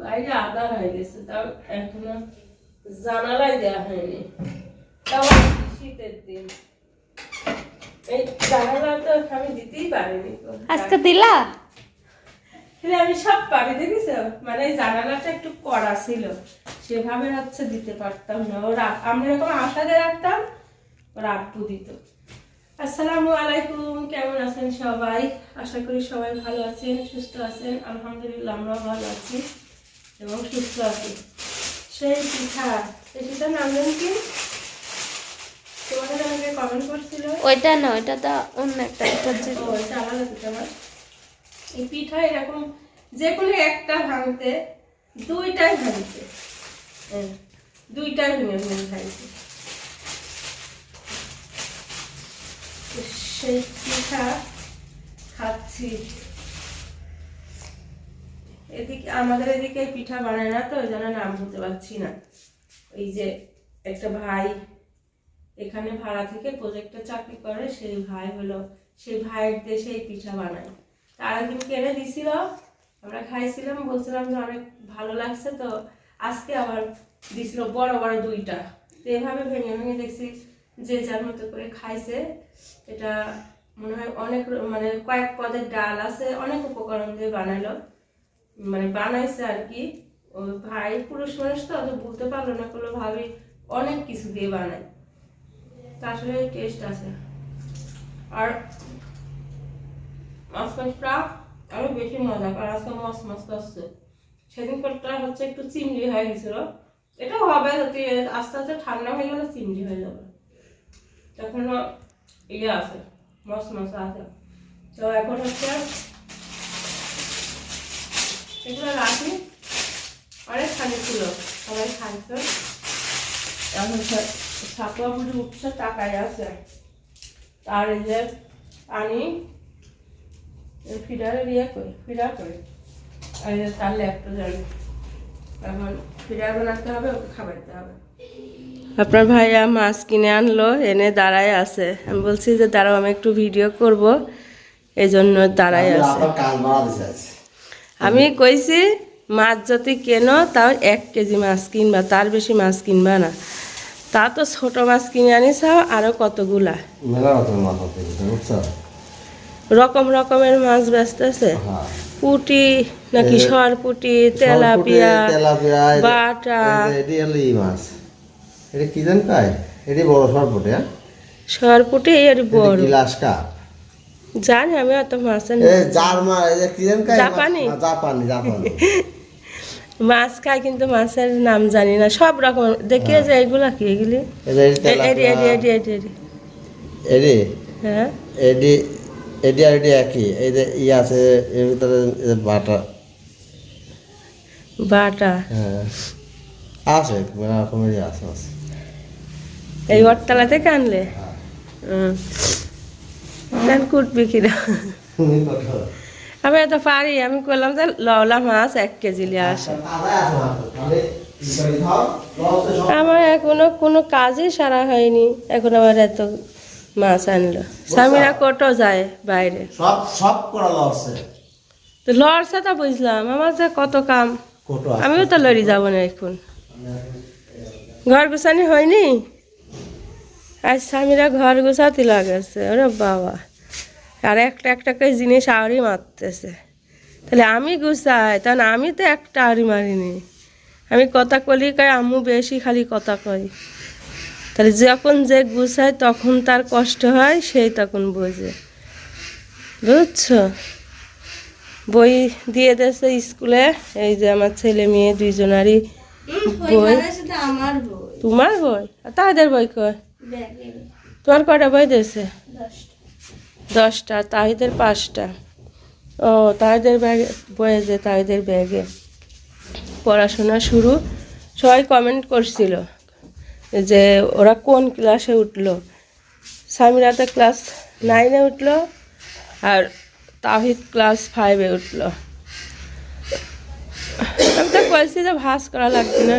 বাইরে আদার হয়ে গেছে তাও এখনও জানালাই দেওয়া হয়নি। তাও শীতের দিন। এই আমি দিতেই পারিনি। আজকে দিলা? আমি সব পারি দেখিস মানে জানালাটা একটু কড়া ছিল। সেভাবে হচ্ছে দিতে পারতাম না। ওরা আমরা এরকম আশাতে রাখতাম ওরা আব্বু দিত। আসসালামু আলাইকুম কেমন আছেন সবাই? আশা করি সবাই ভালো আছেন সুস্থ আছেন। আলহামদুলিল্লাহ আমরাও ভালো আছি। এবং সুস্থ আছি। সেই পিঠা সেই পিঠার নাম জানি কি? তোমাদের আমাকে কমেন্ট করছিল। ওইটা না ওইটা তো অন্য একটা এটা হচ্ছে ও, এটা আলাদা পিঠা না? এই পিঠা এরকম যে কোনো একটা ভাঙতে দুইটাই ভাঙছে। হ্যাঁ, দুইটাই ভেঙে ভেঙে ভাঙছে। সেই পিঠা খাচ্ছি। এদিকে আমাদের এদিকে পিঠা বানায় না তো, ওই জন্য নাম বলতে পারছি না। এই যে একটা ভাই এখানে ভাড়া থেকে প্রজেক্টে চাকরি করে, সেই ভাই হলো, সেই ভাইয়ের দেশে এই পিঠা বানায়। তার একদিন কেনে দিছিল, আমরা খাইছিলাম, বলছিলাম যে অনেক ভালো লাগছে তো, আজকে আবার দিছিল বড় বড় দুইটা। তো এভাবে ভেঙে ভেঙে দেখছি যে যার মতো করে খাইছে, এটা মনে হয় অনেক মানে কয়েক পদের ডাল আছে, অনেক উপকরণ দিয়ে বানাইলো মানে বানাইছে আর কি। ভাই পুরুষ মানুষ তো, অত বলতে পারল না কোনো ভাবে অনেক কিছু দিয়ে বানায় তা আসলে টেস্ট আছে। আর মাছ মাছটা বেশি মজা আজকে সেদিন করতে হচ্ছে একটু চিমড়ি হয়ে গেছিল। এটাও হবে আস্তে আস্তে ঠান্ডা হয়ে গেলে চিমড়ি হয়ে যাবে। তখন ইয়ে আছে মাছ মাছ আছে। তো এখন হচ্ছে এগুলো রাখি। অনেক খালি ছিল। সবাই খাইছে। এখন ছাপা বুঝে উঠছে টাকায় আছে। আর এই যে আনি ফিডারে দিয়ে করি ফিডার করি আর এই যে তার ল্যাপটপ জানি। এখন ফিডার বানাতে হবে ওকে খাবারতে হবে। আপনার ভাইয়া মাছ কিনে আনলো এনে দাঁড়ায় আছে। আমি বলছি যে দাঁড়াও আমি একটু ভিডিও করব। এই জন্য দাঁড়ায় আছে। আমি কইছি মাছ যদি কেনো তাও এক কেজি মাছ কিনবা তার বেশি মাছ কিনবা না। তা তো ছোট মাছ কিনে আনিস আরও কতগুলা? রকম রকমের মাছ বেচতেছে হ্যাঁ। পুটি নাকি সরপুটি তেলাপিয়া বাটা। মাছ। এটা কি জান কায়? এটি বড় সরপুটে হ্যাঁ? সরপুটি এর বড়। গিলাস কাপ জানি আমি অত মাছ জাপানি? হ্যাঁ, জাপানি জাপানি মাছ খাই কিন্তু মাছের নাম জানি না সব রকম দেখিয়ে যে এগুলা কি এগুলি এডি এডি এডি এডি এডি হ্যাঁ আর একই এই যে ই আছে এর ভিতরে বাটা বাটা হ্যাঁ আছে মেলা রকমেরই আছে এই বটতলা থেকে আনলে হুম দেন কুটবি কিনা। আমি এত পারি আমি করলাম যে লওলা মাছ এক কেজি লিয়ে আসে। সব। আমার এখনও কোনো কাজই সারা হয়নি এখন আবার এত মাছ আনলো। স্বামীরা কোটো যায় বাইরে। সব সব করা লসে তো লড়ছে তো বুঝলাম আমার যে কত কাম। আমিও তো লড়ি যাব না এখন। ঘর গুছানি হয়নি? আজ স্বামীরা ঘর গুছাতে লাগেছে ওরে বাবা। আর একটা একটা করে জিনিস আড়ি মারতেছে। তাহলে আমি গুছাই? তাহলে আমি তো একটা আড়ি মারিনি। আমি কথা কলি কয় আম্মু বেশি খালি কথা কই তাহলে যখন যে গুছায় তখন তার কষ্ট হয় সেই তখন বোঝে। বুঝছ? বই দিয়ে দিয়েছে স্কুলে এই যে আমার ছেলে মেয়ে দুইজনারই বই। তোমার বই? আর তাদের বই কয়? তোমার কটা বই দিয়েছে? দশটা, তাহিদের পাঁচটা। ও, তাহিদের ব্যাগে বয়ে যে তাহিদের ব্যাগে পড়াশোনা শুরু, সবাই কমেন্ট করছিল যে ওরা কোন ক্লাসে উঠল? সামিরা তো ক্লাস নাইনে উঠল আর তাহিদ ক্লাস ফাইভে উঠল। আমি তো কইছি যে ভাস করা লাগবে না,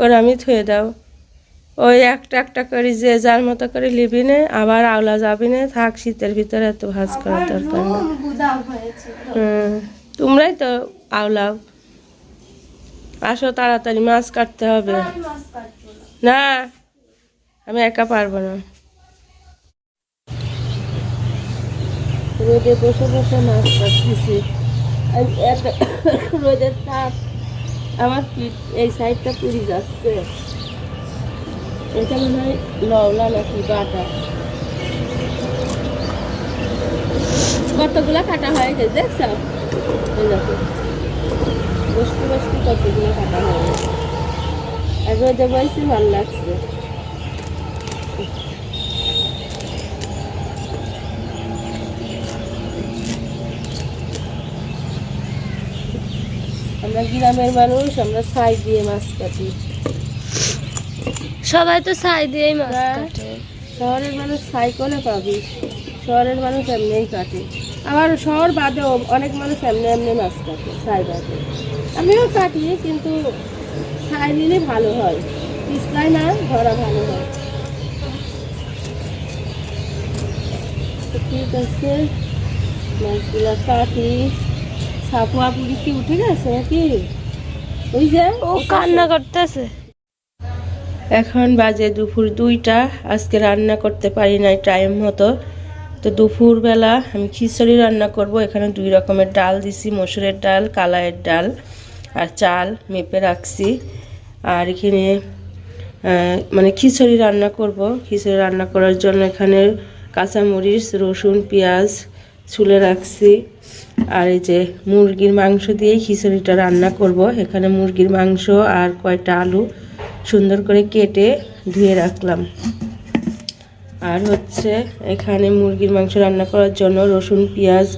ওর আমি থুয়ে দাও। ওই একটা একটা করে যে যার মতো করে লিবি নে আবার আওলা যাবি নে থাক শীতের ভিতরে এত ভাজ করার দরকার না তোমরাই তো আওলাও আসো তাড়াতাড়ি মাছ কাটতে হবে। না আমি একা পারব না। রোদে বসে বসে মাছ কাটতেছি। রোদের তাপ আমার এই সাইডটা পুড়ি যাচ্ছে। এটা মনে হয় লওলা নাকি বাটা কতগুলা কাটা হয়ে গেছে দেখছ বসতে বসতে কতগুলো কাটা হয়ে। গেছে আর রোদে ভালো লাগছে। আমরা গ্রামের মানুষ, আমরা ছাই দিয়ে মাছ কাটি। সবাই তো ছাই দিয়েই মাছ হ্যাঁ। কাটে। শহরের মানুষ ছাই কোনে পাবি। শহরের মানুষ এমনিই কাটে। আবার শহর বাদেও অনেক মানুষ এমনি এমনি মাছ কাটে ছাই বাদে। আমিও কাটি কিন্তু ছাই নিলে ভালো হয়। পিছলায় না ধরা ভালো হয়। ঠিক আছে মাছগুলো কাটি। সাপুয়া পুরি কি উঠে গেছে নাকি? ওই যে ও কান্না করতেছে। এখন বাজে দুপুর দুইটা। আজকে রান্না করতে পারি নাই টাইম মতো। তো দুপুরবেলা আমি খিচুড়ি রান্না করব। এখানে দুই রকমের ডাল দিছি, মসুরের ডাল কালায়ের ডাল আর চাল মেপে রাখছি। আর এখানে মানে খিচুড়ি রান্না করব। খিচুড়ি রান্না করার জন্য এখানে কাঁচামরিচ, রসুন, পেঁয়াজ ছুলে রাখছি। আর এই যে মুরগির মাংস দিয়ে খিচুড়িটা রান্না করব। এখানে মুরগির মাংস আর কয়টা আলু সুন্দর করে কেটে ধুয়ে রাখলাম। আর হচ্ছে এখানে মুরগির মাংস রান্না করার জন্য রসুন, পেঁয়াজ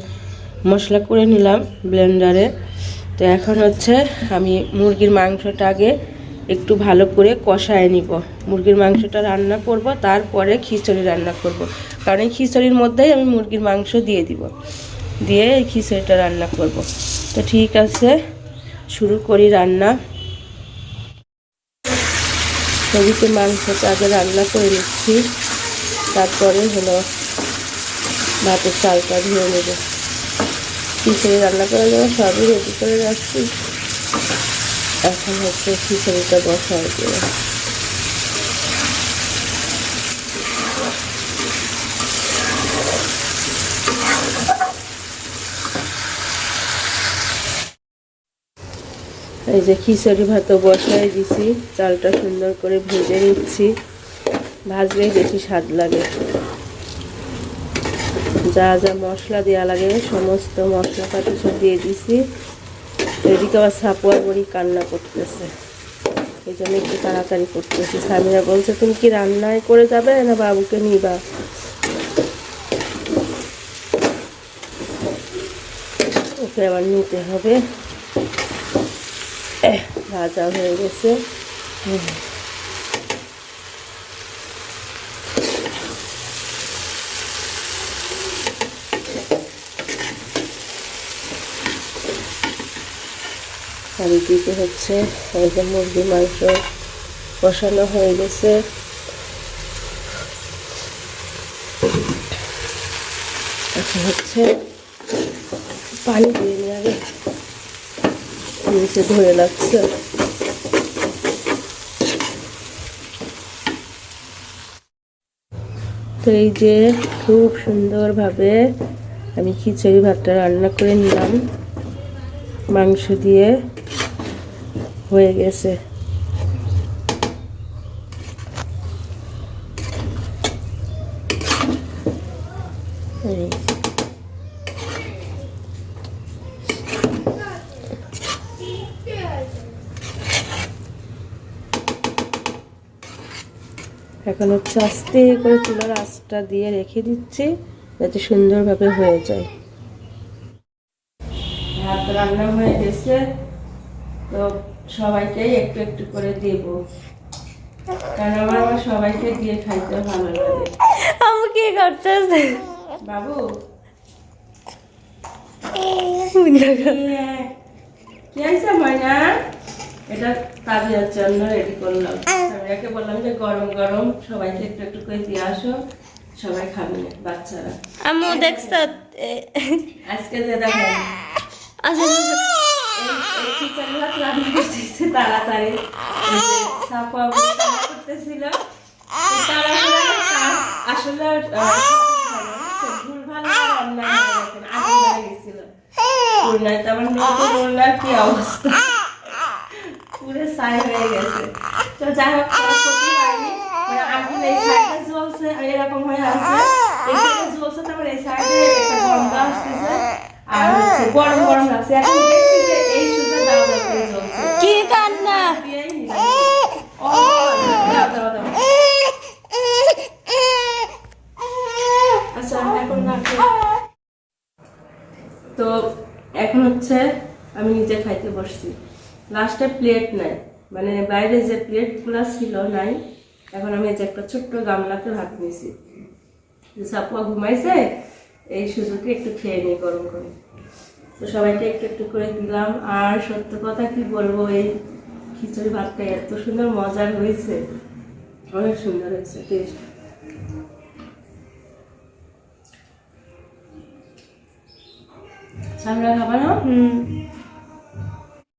মশলা করে নিলাম ব্লেন্ডারে। তো এখন হচ্ছে আমি মুরগির মাংসটা আগে একটু ভালো করে কষায় নিব। মুরগির মাংসটা রান্না করব, তারপরে খিচুড়ি রান্না করব। কারণ এই খিচুড়ির মধ্যেই আমি মুরগির মাংস দিয়ে দিব। দিয়ে এই খিচুড়িটা রান্না করব। তো ঠিক আছে, শুরু করি রান্না। এদিকে মাংসটা আগে রান্না করে নিচ্ছি। তারপরে হলো ভাতের চালটা ধুয়ে নেব। খিচুড়ি রান্না করে জন্য সবই রেডি করে রাখছি। এখন হচ্ছে খিচুড়িটা হয়ে দেবো এই যে খিচুড়ি ভাতও বসায় দিছি, চালটা সুন্দর করে ভেজে নিচ্ছি। ভাজলে বেশি স্বাদ লাগে। যা যা মশলা দেওয়া লাগে, সমস্ত মশলাপাতি সব দিয়ে দিছি। এদিকে আবার সাপুয়া বড়ি কান্না করতেছে। এই জন্য একটু তাড়াতাড়ি করতেছি। স্বামীরা বলছে, তুমি কি রান্নায় করে যাবে না বাবুকে নিবা? ওকে আবার নিতে হবে। ভাজা হয়ে গেছে। হচ্ছে এই যে মুরগির মাংস বসানো হয়ে গেছে। এখন হচ্ছে পানি দিয়ে নিচে ধরে লাগছে তো এই যে খুব সুন্দরভাবে আমি খিচুড়ি ভাতটা রান্না করে নিলাম। মাংস দিয়ে হয়ে গেছে। এখন হচ্ছে আস্তে করে চুলার আঁচটা দিয়ে রেখে দিচ্ছি যাতে সুন্দরভাবে হয়ে যায়। ভাত রান্না হয়ে গেছে তো একটু একটু করে দেব। কারণ আমার আমার সবাইকে দিয়ে খাইতে ভালো লাগে। আমি কি করতেছে? বাবু? কি? ময়না? এটা তাবিয়ার জন্য রেডি করলাম। সামিয়াকে বললাম যে গরম গরম সবাইকে একটু একটু করে দিয়ে আসো সবাই খাবে বাচ্চারা। আমি দেখছ? আজকে যে আচ্ছা আচ্ছা, করতেছে তাড়াতাড়ি। সাপা করতেছিল আসলে হয় বুঝছ? ভুলভাল রান্না হয়ে। গেছিল আমার কি অবস্থা? পুরো ছাই হয়ে গেছে। তো যাই হোক ক্ষতি হয়নি। মানে আগুন এই সাইডে জ্বলছে এরকম হয়ে আছে। এই সাইডে জ্বলছে তারপর এই সাইডে একটা গন্ধ আসতেছে। আর হচ্ছে গরম গরম লাগছে। এখন দেখছি যে এই সুযোগ দাও দাও করে জ্বলছে। কি কান্না। আচ্ছা এখন তো এখন হচ্ছে আমি নিজে খাইতে বসছি। লাস্টে প্লেট নাই। মানে বাইরে যে প্লেটগুলো ছিল নাই, এখন আমি যে একটা ছোট্ট গামলাতে ভাত নিয়েছি সাপুয়া ঘুমাইছে, এই সুযোগে একটু খেয়ে নিই গরম করে। তো সবাইকে একটু একটু করে দিলাম। আর সত্য কথা কি বলব, এই খিচুড়ি ভাতটা এত সুন্দর মজার হয়েছে। অনেক সুন্দর হয়েছে টেস্ট সামনে খাবার হুম।